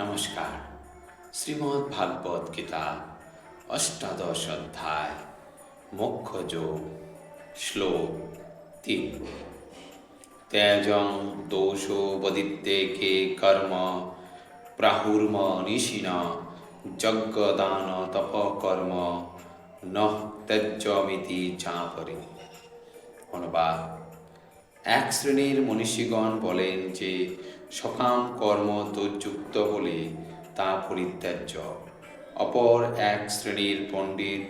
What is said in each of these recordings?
নমস্কার। শ্রীমদ্ ভাগবত গীতা, অষ্টাদশ অধ্যায় মোক্ষ যোগ শ্লোক তিন। ত্যাজং দোষ বদিত্যে কে কর্ম, প্রাহুর্ম নিশিন, যজ্ঞদান তপ কর্ম ন ত্যাজ্যমিতি চাপরে। অনুবাদ। এক শ্রেণির মনীষীগণ বলেন যে, সকাম কর্ম দোযুক্ত বলে তা পরিত্যাজ্য। অপর এক শ্রেণির পণ্ডিত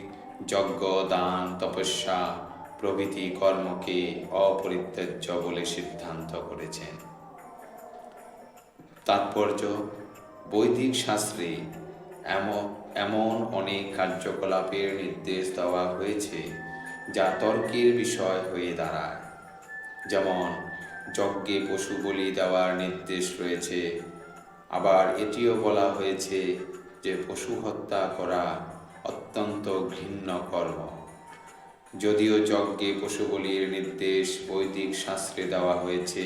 যজ্ঞ, দান, তপস্যা প্রভৃতি কর্মকে অপরিত্যাজ্য বলে সিদ্ধান্ত করেছেন। তাৎপর্য, বৈদিক শাস্ত্রে এমন এমন অনেক কার্যকলাপের নির্দেশ দেওয়া হয়েছে যা তর্কের বিষয় হয়ে দাঁড়ায়। যেমন যজ্ঞে পশু বলি দেওয়ার নির্দেশ রয়েছে, আবার এটিও বলা হয়েছে যে পশু হত্যা করা অত্যন্ত ঘৃণ্য কর্ম। যদিও যজ্ঞে পশু বলির নির্দেশ বৈদিক শাস্ত্রে দেওয়া হয়েছে,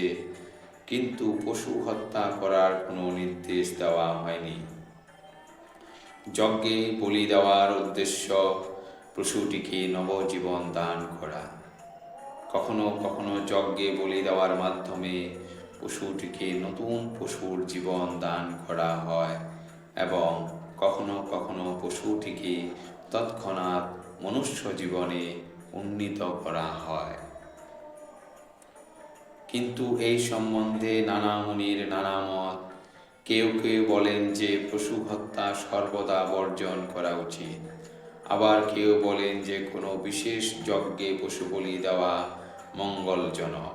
কিন্তু পশু হত্যা করার কোনো নির্দেশ দেওয়া হয়নি। যজ্ঞে বলি দেওয়ার উদ্দেশ্য পশুটিকে নবজীবন দান করা। কখনো কখনো যজ্ঞে বলি দেওয়ার মাধ্যমে পশুটিকে নতুন পশুর জীবন দান করা হয় এবং কখনো কখনো পশুটিকে তৎক্ষণাৎ মনুষ্য জীবনে উন্নীত করা হয়। কিন্তু এই সম্বন্ধে নানা মুনির নানা মত কেউ কেউ বলেন যে পশু হত্যা সর্বদা বর্জন করা উচিত। আবার কেউ বলেন যে কোনো বিশেষ যজ্ঞে পশু বলি দেওয়া মঙ্গলজনক।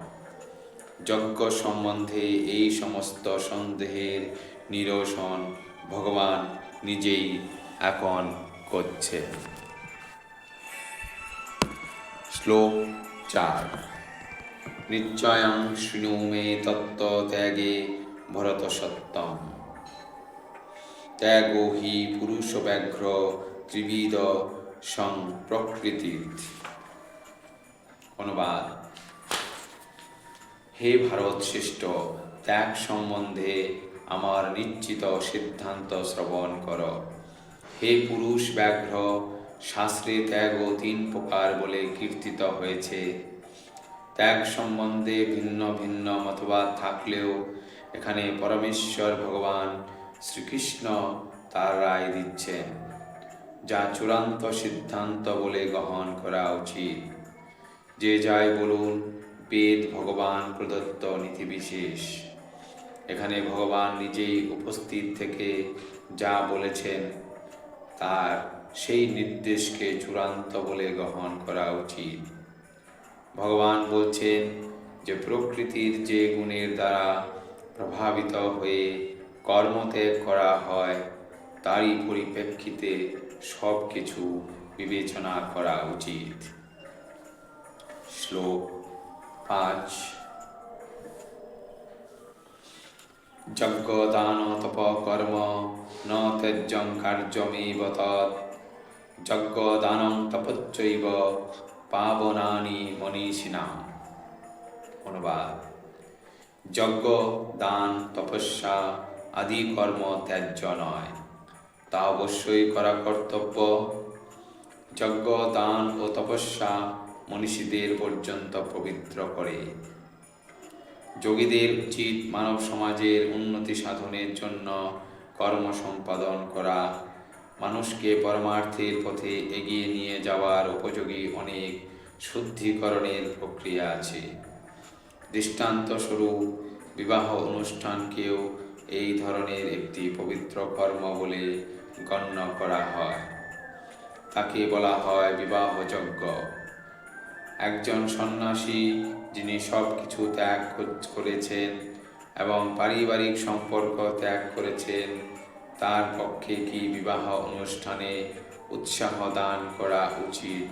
যজ্ঞ সম্বন্ধে এই সমস্ত সন্দেহের নিরসন ভগবান নিজেই এখন করছে শ্লোক চার। নিশ্চয়ং শৃণু মে তত্ত্ব ত্যাগে ভরত সত্যম। ত্যাগো হি পুরুষ ব্যাঘ্র ত্রিবিদ সং প্রকৃতি অনুবাদ। হে ভারত শ্রেষ্ঠ, ত্যাগ সম্বন্ধে আমার নিশ্চিত সিদ্ধান্ত শ্রবণ কর। হে পুরুষ ব্যাঘ্র, শাস্ত্রে ত্যাগ ও তিন প্রকার বলে কীর্তিত হয়েছে। ত্যাগ সম্বন্ধে ভিন্ন ভিন্ন মতবাদ থাকলেও এখানে পরমেশ্বর ভগবান শ্রীকৃষ্ণ তার রায় দিচ্ছেন, যা চূড়ান্ত সিদ্ধান্ত বলে গ্রহণ করা উচিত। যে যাই বলুন বেদ, ভগবান প্রদত্ত নীতিবিশেষ এখানে ভগবান নিজেই উপস্থিত থেকে যা বলেছেন, তার সেই নির্দেশকে চূড়ান্ত বলে গ্রহণ করা উচিত। ভগবান বলছেন যে, প্রকৃতির যে গুণের দ্বারা প্রভাবিত হয়ে কর্মত্যাগ করা হয়, তারই পরিপ্রেক্ষিতে সব কিছু বিবেচনা করা উচিত। শ্লোক পাঁচ। যজ্ঞ, দান, তপ, কর্ম ন ত্যাজ্যং কার্যমেব যজ্ঞ, দানং, তপচ্চৈব, পাবনানি, মনীষিণাম। অনুবাদ। যজ্ঞ, দান, তপস্যা আদি কর্ম ত্যায্য নয়। তা অবশ্যই করা কর্তব্য। যজ্ঞ, দান ও তপস্যা মনীষীদের পর্যন্ত পবিত্র করে। যোগীদের উচিত মানব সমাজের উন্নতি সাধনের জন্য কর্ম সম্পাদন করা। মানুষকে পরমার্থের পথে এগিয়ে নিয়ে যাওয়ার উপযোগী অনেক শুদ্ধিকরণের প্রক্রিয়া আছে। দৃষ্টান্তস্বরূপ বিবাহ অনুষ্ঠানকেও এই ধরনের একটি পবিত্র কর্ম বলে গণ্য করা হয়। তাকে বলা হয় বিবাহযজ্ঞ। একজন সন্ন্যাসী যিনি সব কিছু ত্যাগ করেছেন এবং পারিবারিক সম্পর্ক ত্যাগ করেছেন, তার পক্ষে কি বিবাহ অনুষ্ঠানে উৎসাহ দান করা উচিত?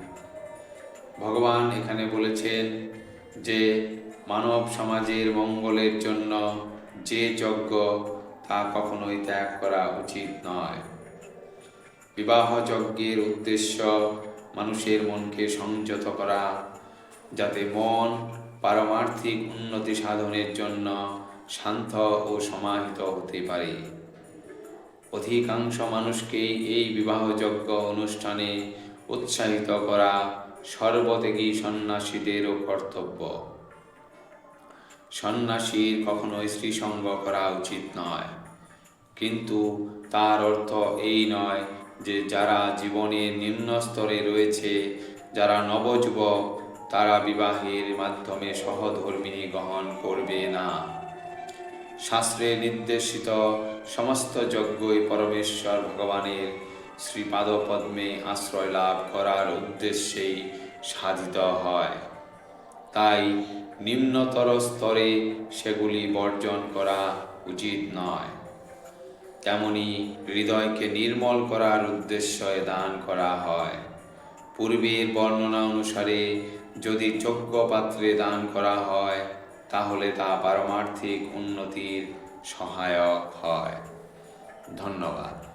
ভগবান এখানে বলেছেন যে, মানব সমাজের মঙ্গলের জন্য যে যজ্ঞ তা কখনোই ত্যাগ করা উচিত নয়। বিবাহ যজ্ঞের উদ্দেশ্য মানুষের মনকে সংযত করা যাতে মন পারমার্থিক উন্নতি সাধনের জন্য শান্ত ও সমাহিত হতে পারে। অধিকাংশ মানুষকেই এই বিবাহযোগ্য অনুষ্ঠানে উৎসাহিত করা সর্বত্যাগী সন্ন্যাসীদেরও কর্তব্য। সন্ন্যাসীর কখনোই স্ত্রীসঙ্গ করা উচিত নয়। কিন্তু তার অর্থ এই নয় যে যারা জীবনের নিম্ন স্তরে রয়েছে, যারা নবযুবক তারা বিবাহের মাধ্যমে সহধর্মিনী গ্রহণ করবে না। শাস্ত্রে নির্দেশিত সমস্ত যজ্ঞই পরমেশ্বর ভগবানের শ্রীপাদপদ্মে আশ্রয় লাভ করার উদ্দেশ্যেই সাধিত হয়। তাই নিম্নতর স্তরে সেগুলি বর্জন করা উচিত নয়। তেমনি হৃদয়কে নির্মল করার উদ্দেশ্যে দান করা হয়। পূর্বের বর্ণনা অনুসারে যদি যোগ্য পাত্রে দান করা হয়, তাহলে তা পারমার্থিক উন্নতির সহায়ক হয়। ধন্যবাদ।